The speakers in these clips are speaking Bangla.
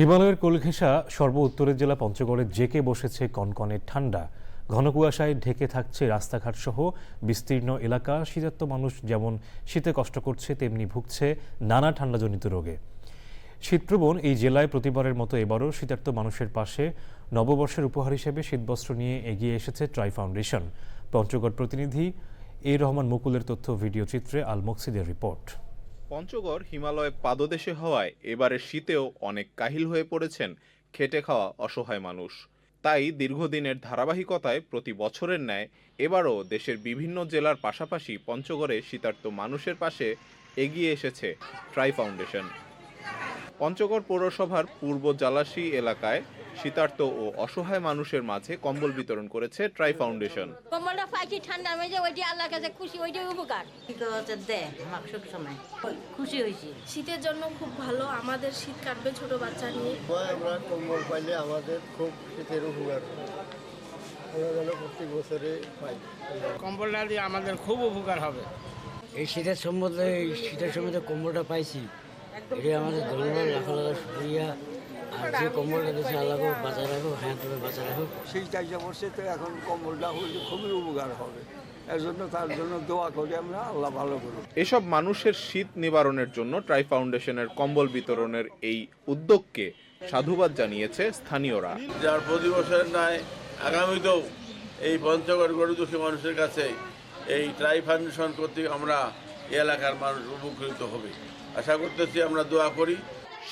হিমালয়ের কোলঘেঁষা সর্ব উত্তরের জেলা পঞ্চগড়ে জেকে বসেছে কনকনে ঠান্ডা। ঘন কুয়াশায় ঢেকে থাকছে রাস্তাঘাট সহ বিস্তীর্ণ এলাকা। শীতার্ত মানুষ যেমন শীতে কষ্ট করছে, তেমনি ভুগছে নানা ঠান্ডাজনিত রোগে। শীতপ্রবণ এই জেলায় প্রতিবারের মতো এবারও শীতার্ত মানুষের পাশে নববর্ষের উপহার হিসেবে শীতবস্ত্র নিয়ে এগিয়ে এসেছে ট্রাই ফাউন্ডেশন পঞ্চগড় প্রতিনিধি এ রহমান মুকুলের তথ্য, ভিডিও চিত্রে আল মকসিদের রিপোর্ট। পঞ্চগড় হিমালয়ে পাদদেশে হওয়ায় এবারের শীতেও অনেক কাহিল হয়ে পড়েছেন খেটে খাওয়া অসহায় মানুষ। তাই দীর্ঘদিনের ধারাবাহিকতায় প্রতি বছরের ন্যায় এবারও দেশের বিভিন্ন জেলার পাশাপাশি পঞ্চগড়ে শীতার্ত মানুষের পাশে এগিয়ে এসেছে ট্রাই ফাউন্ডেশন। পঞ্চগড় পৌরসভার পূর্ব জালাশি এলাকায় শীতার্ত ও অসহায় মানুষের মাঝে কম্বল বিতরণ করেছে ট্রাই ফাউন্ডেশন কম্বলটা পাইছি ঠান্ডার মধ্যে ওইটি আল্লাহর কাছে খুশি ওইটাই উপকার। খুশি হয়েছি। শীতের জন্য খুব ভালো আমাদের শীত কাটবে ছোট বাচ্চা নিয়ে। আমরা কম্বল পাইলে আমাদের খুব শীতের উপকার। প্রতি বছরে পাই। কম্বলটা দিয়ে আমাদের খুব উপকার হবে। এই শীতের সম্বন্ধে এই শীতের যে কম্বলটা পাইছি এটা আমাদের ধন্যবাদ লাখো লাখো যে কম্বলটা দিয়েছে আল্লাহকে বাঁচায় রাখো হ্যাঁ তুমি বাঁচায় রাখো সেই চাইজা তো এখন কম্বলটা হলে খুবই উপকার হবে। এর জন্য তার জন্য দোয়া করি আমরা আল্লাহ ভালো করুন এসব মানুষের শীত নিবারণের জন্য ট্রাই ফাউন্ডেশনের কম্বল বিতরণের এই উদ্যোগকে সাধুবাদ জানিয়েছে স্থানীয়রা। যার প্রতি বছরের ন্যায় আগামীতেও এই পঞ্চগড় গরিব দুঃখী মানুষের কাছে এই ট্রাই ফাউন্ডেশন কর্তৃক আমরা এলাকার মানুষ উপকৃত হবে। আশা করতেছি আমরা দোয়া করি।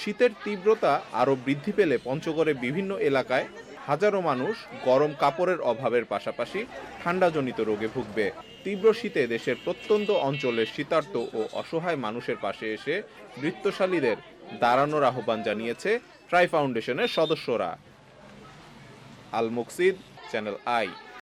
শীতের তীব্রতা আরও বৃদ্ধি পেলে পঞ্চগড়ে বিভিন্ন এলাকায় হাজারো মানুষ গরম কাপড়ের অভাবের পাশাপাশি ঠান্ডাজনিত রোগে ভুগবে। তীব্র শীতে দেশের প্রত্যন্ত অঞ্চলের শীতার্ত ও অসহায় মানুষের পাশে এসে নৃত্যশালীদের দাঁড়ানোর আহ্বান জানিয়েছে ট্রাই ফাউন্ডেশনের সদস্যরা। Al Muksid, Channel I.